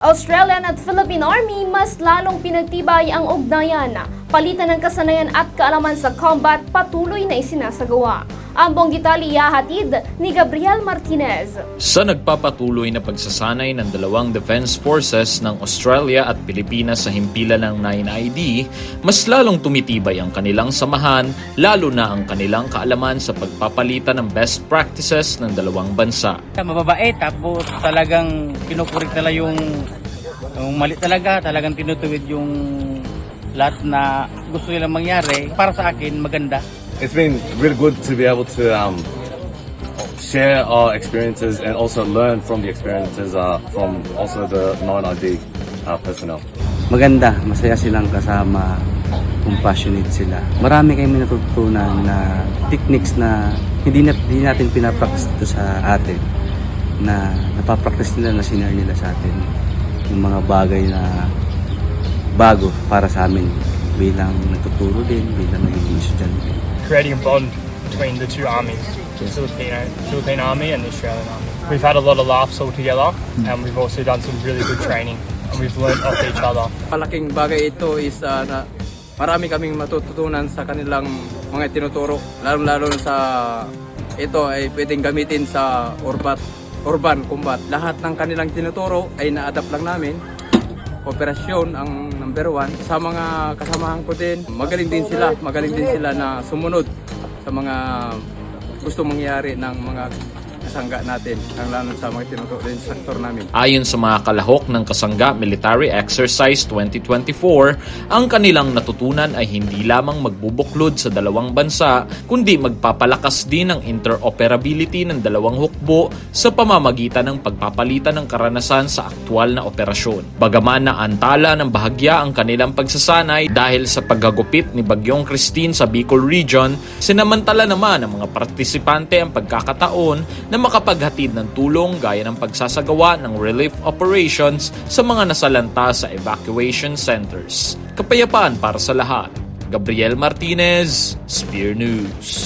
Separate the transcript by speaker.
Speaker 1: Australian at Philippine Army mas lalong pinagtibay ang ugnayan. Palitan ng kasanayan at kaalaman sa combat patuloy na isinasagawa. Ang buong detalye hatid ni Gabriel Martinez.
Speaker 2: Sa nagpapatuloy na pagsasanay ng dalawang defense forces ng Australia at Pilipinas sa himpilan ng 9ID, mas lalong tumitibay ang kanilang samahan, lalo na ang kanilang kaalaman sa pagpapalitan ng best practices ng dalawang bansa.
Speaker 3: mababait tapos talagang kinukurik nila yung, yung mali talaga talagang tinutuwid yung lahat na gusto nilang mangyari para sa akin maganda
Speaker 4: it's been really good to be able to um, share our experiences and also learn from the experiences uh, from also the non-ID uh, personnel.
Speaker 5: maganda, masaya silang kasama, compassionate sila. Marami kayong natutunan na techniques na hindi, na, hindi natin pinapractice dito sa atin na napapractice nila na sinare nila sa atin yung mga bagay na bago para sa amin bilang nagtuturo din, bilang nagiging estudyante.
Speaker 6: Creating a bond between the two armies, the Filipino, Philippine Army and the Australian Army. We've had a lot of laughs all together and we've also done some really good training and we've learnt off each other.
Speaker 7: Malaking bagay ito is uh, na marami kaming matututunan sa kanilang mga tinuturo. Lalong-lalo na sa ito ay pwedeng gamitin sa urban, urban combat. Lahat ng kanilang tinuturo ay na-adapt lang namin. Operasyon ang number one. Sa mga kasamahan ko din, magaling din sila. Magaling din sila na sumunod sa mga gusto mangyari ng mga kasangga natin. Lalo sa mga tinuturo din sektor namin.
Speaker 2: Ayon sa mga kalahok ng Kasangga Military Exercise 2024, ang kanilang natutunan ay hindi lamang magbubuklod sa dalawang bansa, kundi magpapalakas din ng interoperability ng dalawang hukbo sa pamamagitan ng pagpapalitan ng karanasan sa aktwal na operasyon. Bagaman na antala ng bahagya ang kanilang pagsasanay dahil sa paggagupit ni Bagyong Christine sa Bicol Region, sinamantala naman ng mga partisipante ang pagkakataon na makapaghatid ng tulong gaya ng pagsasagawa ng relief operations sa mga nasalanta sa evacuation centers. Kapayapaan para sa lahat. Gabriel Martinez, Spear News.